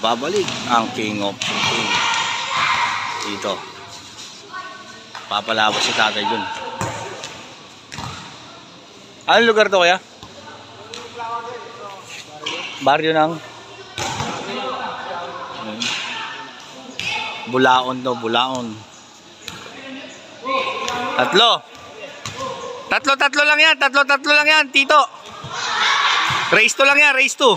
babalik ang King of King. Dito. Papalabas si tatay dun. Anong lugar to kaya? Baryo ng Bulaon to, Bulaon. Tatlo. Tatlo, tatlo lang yan. Tatlo, tatlo lang yan, Tito. Race to lang yan, race to.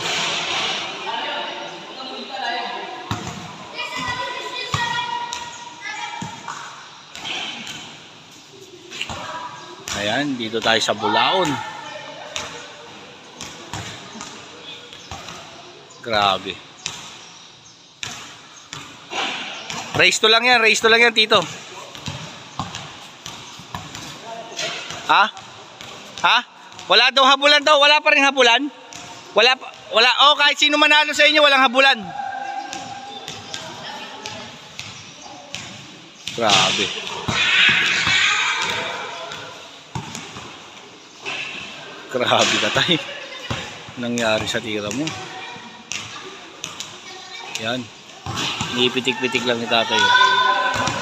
Ayan, dito tayo sa Bulaon. Grabe. Race to lang yan, race to lang yan, Tito. Ha? Ha? Wala daw habulan daw, wala pa rin habulan? Wala pa, wala, oh kahit sino manalo sa inyo, walang habulan. Grabe. Grabe ka tayo. Nangyari sa tira mo. Yan. Inipitik-pitik lang ni tatay.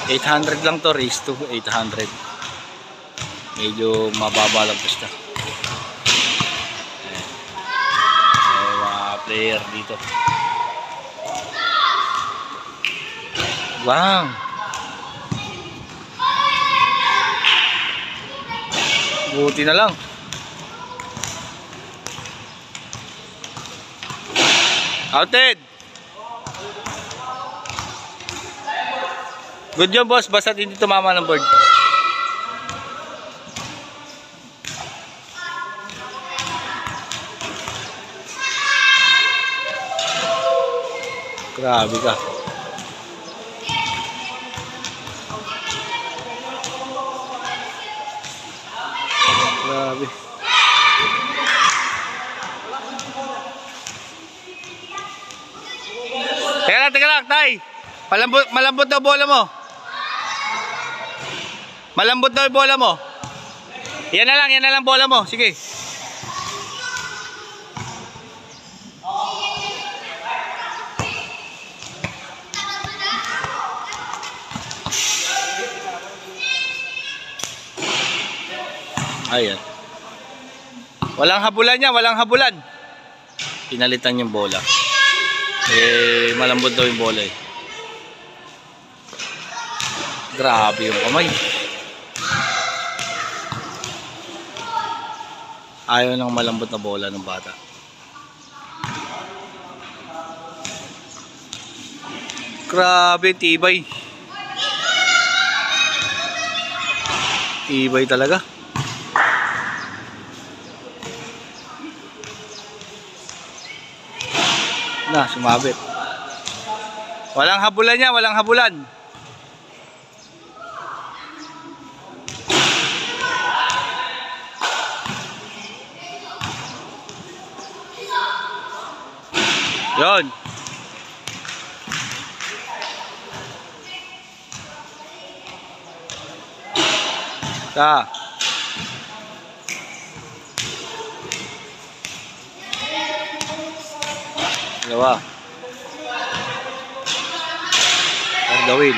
800 lang to, raise to 800. Medyo mababa lang basta. Ayan. May mga player dito. Wow! Buti na lang. Outed! Good job boss, basta hindi tumama ng board. Grabe ka. Grabe. Lang, tay. Malambot, malambot daw bola mo. Malambot daw bola mo. Yan na lang, yan na lang bola mo. Sige. Ayan. Walang habulan niya, walang habulan. Pinalitan yung bola. Eh, malambot daw yung bola eh. Grabe yung kamay. Ayaw ng malambot na bola ng bata. Grabe, tibay. Tibay talaga. Na, sumabit. Walang habulan niya, walang habulan. Yon. Ta. Dalawa. For the win.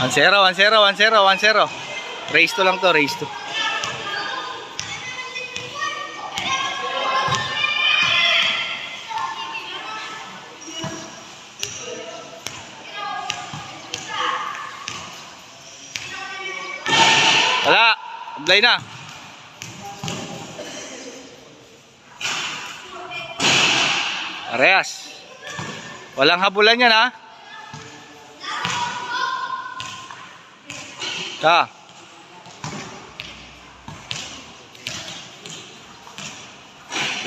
1-0, 1-0, 1-0, 1-0. Race to lang to, race to. Wala. Ablay na. Parehas. Walang habulan yan ha. Ta.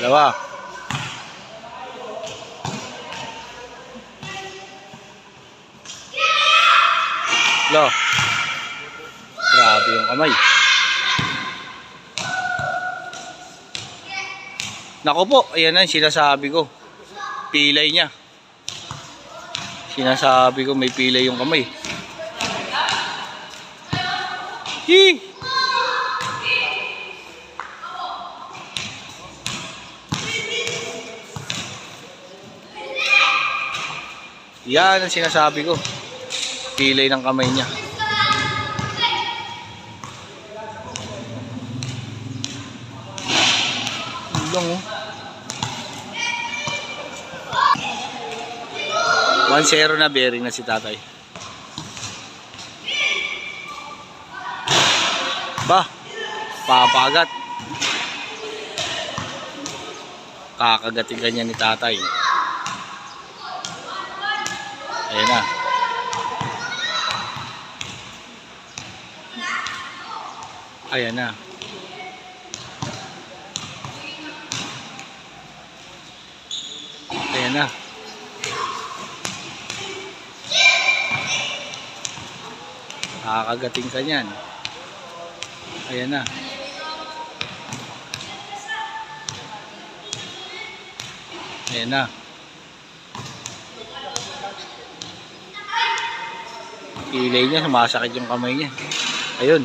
Dalawa. Lo. Grabe yung kamay. Nako po, ayan na yung sinasabi ko. Pilay niya. Sinasabi ko may pilay yung kamay. Hi! Yan ang sinasabi ko. Pilay ng kamay niya. Yun lang oh. 1-0 na bearing na si tatay. Ba, papagat. Kakagatin kanya ni tatay. Ayan na. Ayan na. Ayan na. Kakagating ka niyan. Ayan na. Ayan na. Ilay niya, sumasakit yung kamay niya. Ayun.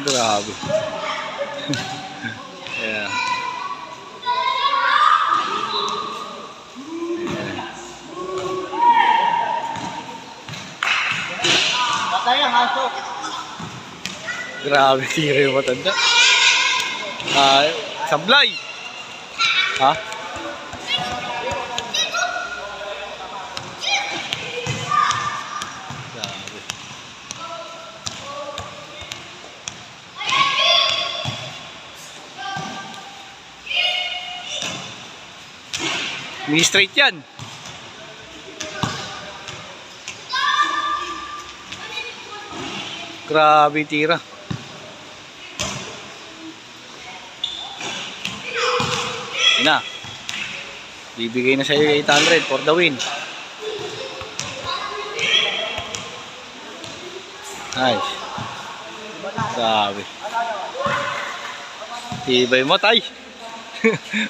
Grabe. Patay ang aso. Grabe, tira yung matanda. Ah, sablay. Ha? Grabe. Mini straight yan. Grabe tira. Yun na. Bibigay na sa'yo yung 800 for the win. Nice. Grabe. Tibay mo, tay.